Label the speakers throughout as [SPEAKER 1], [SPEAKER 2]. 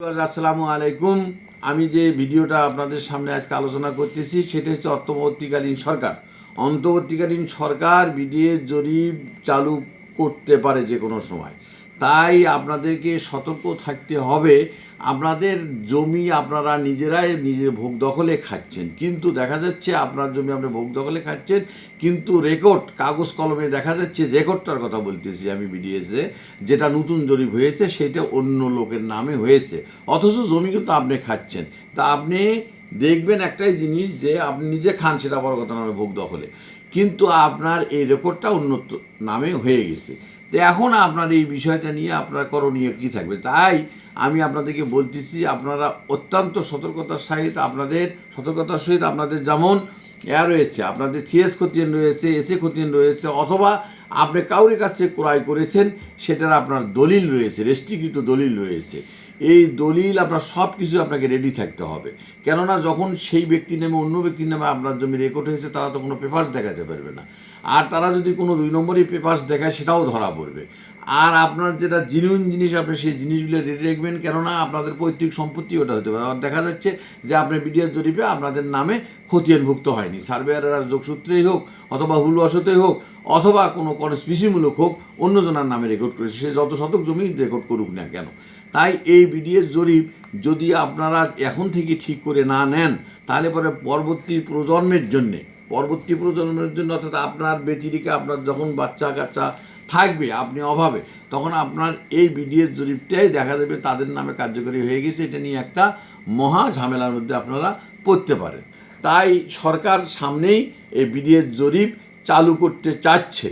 [SPEAKER 1] আসসালামু আলাইকুম। আমি যে ভিডিওটা আপনাদের সামনে আজকে আলোচনা করতেছি, সেটা হচ্ছে অন্তর্বর্তীকালীন সরকার। অন্তর্বর্তীকালীন সরকার বিডিএ জরিপ চালু করতে পারে যে কোনো সময়। তাই আপনাদেরকে সতর্ক থাকতে হবে। আপনাদের জমি আপনারা নিজেরাই নিজের ভোগ দখলে খাচ্ছেন। কিন্তু দেখা যাচ্ছে আপনার জমি আপনি ভোগ দখলে খাচ্ছেন, কিন্তু রেকর্ড কাগজ কলমে দেখা যাচ্ছে রেকর্ডটার কথা বলতেছি আমি বিডিএসে যেটা নতুন জরিপ হয়েছে সেটা অন্য লোকের নামে হয়েছে। অথচ জমি কিন্তু আপনি খাচ্ছেন। তা আপনি দেখবেন একটাই জিনিস যে আপনি নিজে খান, সেটা বড় কথা নামে ভোগ দখলে। কিন্তু আপনার এই রেকর্ডটা অন্য নামে হয়ে গেছে। তো এখন আপনার এই বিষয়টা নিয়ে আপনার করণীয় কী থাকবে? তাই আমি আপনাদেরকে বলতেছি, আপনারা অত্যন্ত সতর্কতার সহিত আপনাদের, সতর্কতার সহিত আপনাদের যেমন এ রয়েছে, আপনাদের সিএস খতিয়ান রয়েছে এসে খতিয়ান রয়েছে, অথবা আপনি কাউরের কাছ থেকে ক্রয় করেছেন, সেটার আপনার দলিল রয়েছে রেস্ট্রিকৃত দলিল রয়েছে। এই দলিল আপনার সব কিছু আপনাকে রেডি থাকতে হবে। কেননা যখন সেই ব্যক্তির নামে অন্য ব্যক্তির নামে আপনার জমি রেকর্ড হয়েছে, তারা তো কোনো পেপার্স দেখাতে পারবে না। আর তারা যদি কোনো দুই নম্বরই পেপার্স দেখায়, সেটাও ধরা পড়বে। আর আপনার যেটা জিনিউন জিনিস, আপনি সেই জিনিসগুলো রেডি রাখবেন, কেননা আপনাদের পৈতৃক সম্পত্তি ওটা হতে পারে। আর দেখা যাচ্ছে যে আপনার বিডিএস জরিপে আপনাদের নামে খতিয়ানভুক্ত হয়নি। সার্ভেয়ারের যোগসূত্রেই হোক, অথবা ভুলবশতই হোক, অথবা কোনো কনস্পিসিমূলক হোক, অন্যজনের নামে রেকর্ড করেছে। সে যত শতক জমি রেকর্ড করুক না কেন। তাই এই বিডিএস জরিপ যদি আপনারা এখন থেকে ঠিক করে না নেন, তাহলে পরে পরবর্তী প্রজন্মের জন্যে, পরবর্তী প্রজন্মের জন্য অর্থাৎ আপনার ব্যতিরিকে আপনার যখন বাচ্চা কাচ্চা থাকবে, আপনি অভাবে, তখন আপনার এই বিডিএস জরিপটাই দেখা যাবে তাদের নামে কার্যকরী হয়ে গেছে। এটা নিয়ে একটা মহা ঝামেলার মধ্যে আপনারা পড়তে পারেন। তাই সরকার সামনেই এই বিডিএস জরিপ চালু করতে চাচ্ছে।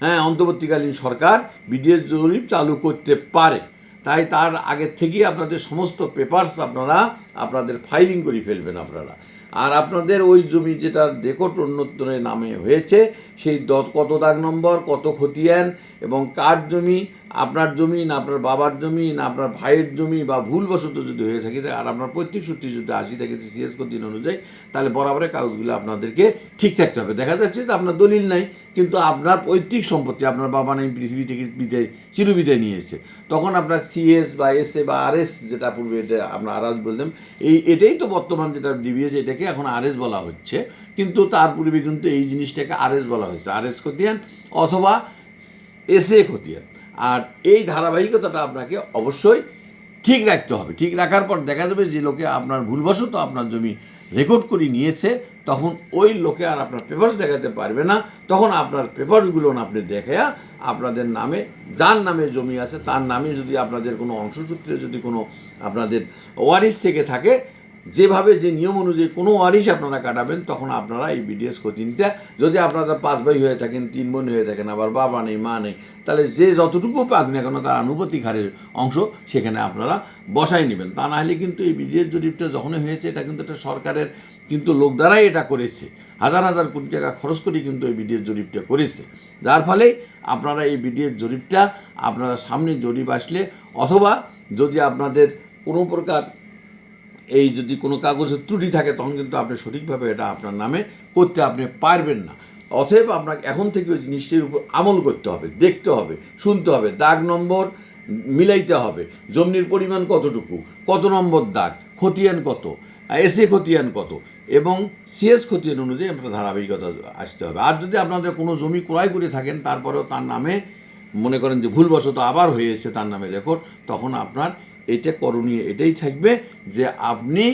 [SPEAKER 1] হ্যাঁ অন্তর্বর্তীকালীন সরকার বিডিএস জরিপ চালু করতে পারে। তাই তার আগের থেকেই আপনাদের সমস্ত পেপারস আপনারা, আপনাদের ফাইলিং করে ফেলবেন আপনারা। আর আপনাদের ওই জমি যেটা রেকর্ড উন্নতনের নামে হয়েছে, সেই কত দাগ নম্বর, কত খতিয়ান এবং কার জমি, আপনার জমি না আপনার বাবার জমি, না আপনার ভাইয়ের জমি বা ভুলবশত যদি হয়ে থাকে আর আপনার প্রত্যেক সূত্রে যদি আসি থাকে সিএস দিন অনুযায়ী, তাহলে বরাবরের কাগজগুলো আপনাদেরকে ঠিক থাকতে হবে। দেখা যাচ্ছে যে আপনার দলিল নাই, কিন্তু আপনার পৈতৃক সম্পত্তি, আপনার বাবা নাই, পৃথিবী থেকে বিদায় চিরবিদায় নিয়েছে তখন আপনার সিএস বা এস এ বা আরএস যেটা পূর্বে এটা আমরা আরএস বলতাম, এই এটাই তো বর্তমান যেটা ডিবিএস এটাকে এখন আরএস বলা হচ্ছে। কিন্তু তার পূর্বে কিন্তু এই জিনিসটাকে আরএস বলা হয়েছে। আরএস খতিয়ান অথবা এসে খতিয়ান আর এই ধারাবাহিকতাটা আপনাকে অবশ্যই ঠিক রাখতে হবে। ঠিক রাখার পর দেখা যাবে যে লোকে আপনার ভুলবশত আপনার জমি রেকর্ড করে নিয়েছে, তখন ওই লোকে আর আপনার পেপার্স দেখাতে পারবে না। তখন আপনার পেপার্সগুলো আপনি দেখে আপনাদের নামে, যার নামে জমি আছে তার নামে যদি আপনাদের কোনো অংশসূত্রে যদি কোনো আপনাদের ওয়ারিশ থেকে থাকে যেভাবে যে নিয়ম অনুযায়ী কোনো ওয়ারিশ আপনারা কাটাবেন, তখন আপনারা এই বিডিএস কোচিংটা যদি আপনারা পাঁচ ভাই হয়ে থাকেন, তিন বোন হয়ে থাকেন, আবার বাবা নেই, মা নেই, তাহলে যে যতটুকু পাক না কেন তার আনুপাতিক হারের অংশ সেখানে আপনারা বসাই নেবেন। তা না হলে কিন্তু এই বিডিএস জরিপটা যখনই হয়েছে, এটা কিন্তু একটা সরকারের কিন্তু লোক দ্বারাই এটা করেছে। হাজার হাজার কোটি টাকা খরচ করে কিন্তু এই বিডিএস জরিপটা করেছে। যার ফলে আপনারা এই বিডিএস জরিপটা আপনারা সামনে জরিপ আসলে, অথবা যদি আপনাদের কোনো প্রকার এই যদি কোনো কাগজের ত্রুটি থাকে, তখন কিন্তু আপনি সঠিকভাবে এটা আপনার নামে করতে আপনি পারবেন না। অতএব আপনাকে এখন থেকে ওই জিনিসটির উপর আমল করতে হবে, দেখতে হবে, শুনতে হবে, দাগ নম্বর মিলাইতে হবে। জমির পরিমাণ কতটুকু, কত নম্বর দাগ, খতিয়ান কত এসে খতিয়ান কত, এবং সিএস খতিয়ান অনুযায়ী আপনার ধারাবাহিকতা আসতে হবে। আর যদি আপনাদের কোনো জমি ক্রয় করে থাকেন, তারপরেও তার নামে মনে করেন যে ভুলবশত আবার হয়েছে তার নামে রেকর্ড, তখন আপনার এটা করণীয় এটাই থাকবে যে আপনি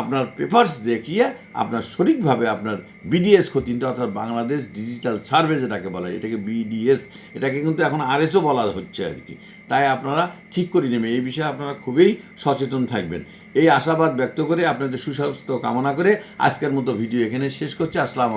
[SPEAKER 1] আপনার পেপার্স দেখিয়ে আপনার সঠিকভাবে আপনার বিডিএস খতিনটা অর্থাৎ বাংলাদেশ ডিজিটাল সার্ভে যেটাকে বলা হয় এটাকে বিডিএস এটাকে কিন্তু এখন আরএসও বলা হচ্ছে আর কি। তাই আপনারা ঠিক করে নেবেন, এই বিষয়ে আপনারা খুবই সচেতন থাকবেন। এই আশাবাদ ব্যক্ত করে আপনাদের সুস্বাস্থ্য কামনা করে আজকের মতো ভিডিও এখানে শেষ করছি। আসসালামু